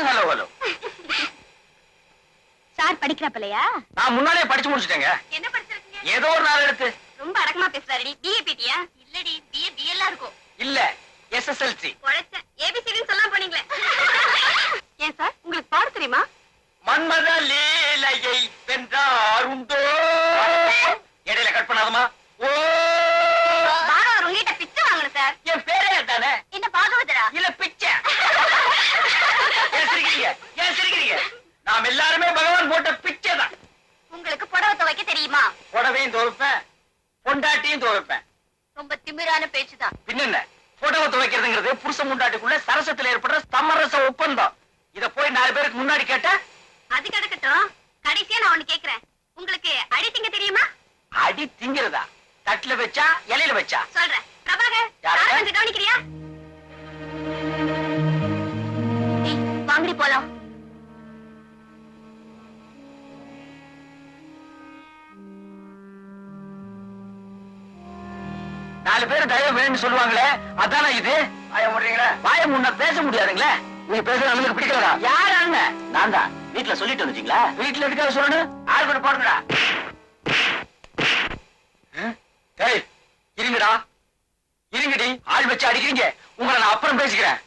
Hello hello sir படிக்கிறப்பலையா நான் முன்னாலே படிச்சு முடிச்சிட்டேங்க. என்ன படிச்சிருக்கீங்க? ஏதோ ஒரு நாள் எடுத்து. ரொம்ப அடக்கமா பேசுறாருடி. பிஏ பிடியா இல்லடி பிஏ பிஎல்லாம் இருக்கும். இல்ல எஸ்எஸ்எல்சி உழைச்ச ஏபிசிடின்னு சொல்லாம போனீங்களே. ஏன் சார் உங்களுக்கு பாட தெரியுமா? மன்மத லீலையை வென்றார் உண்டோ? இடையில கட் பண்ணாதமா ஓ! பாரா உங்ககிட்ட பிச்சை வாங்கணும் சார். என் ஏன் சிரிக்கிறீங்க? நாம் எல்லாருமே பகவான் போட்ட பிச்சை தான் உங்களுக்கு புடவை துவைக்க தெரியுமா? புடவையும் துவைப்பேன் பொண்டாட்டியும் துவைப்பேன். ரொம்ப திமிரான பேச்சுதான். பின்னென்ன? புடவை துவைக்கிறதுங்கிறது புருஷன் முண்டாட்டிக்குள்ள சரசத்துல ஏற்படுற சமரச ஒப்பந்தம். இத போய் நாலு பேருக்கு முன்னாடி கேட்டா? அது கிடக்கட்டும் கடைசியா நான் ஒண்ணு கேக்குறேன். உங்களுக்கு அடி திங்க தெரியுமா? அடி திங்கிறதா? தட்டுல வச்சா இலையில வச்சா? சொல்றேன். பிரபாகர் யாரு? கவனிக்கிறியா? வாங்கடி போலாம். நாலு பேர் தயவு வேணும்னு சொல்லுவாங்களே அதானே இது? வாய முடுறீங்களா? வாய முன்ன பேச முடியாதுங்களே. நீ பேசுறது நமக்கு பிடிக்கலடா. யார் அண்ணன் நான் தான். வீட்டுல சொல்லிட்டு வந்துட்டீங்களா? வீட்டுல எதுக்காக சொல்லணும்? ஆள் கூட போடுங்கடா? ஏய் இருங்கடா. இருங்கடி ஆள் வச்சு அடிக்கிறீங்க. உங்களை நான் அப்புறம் பேசிக்கிறேன்.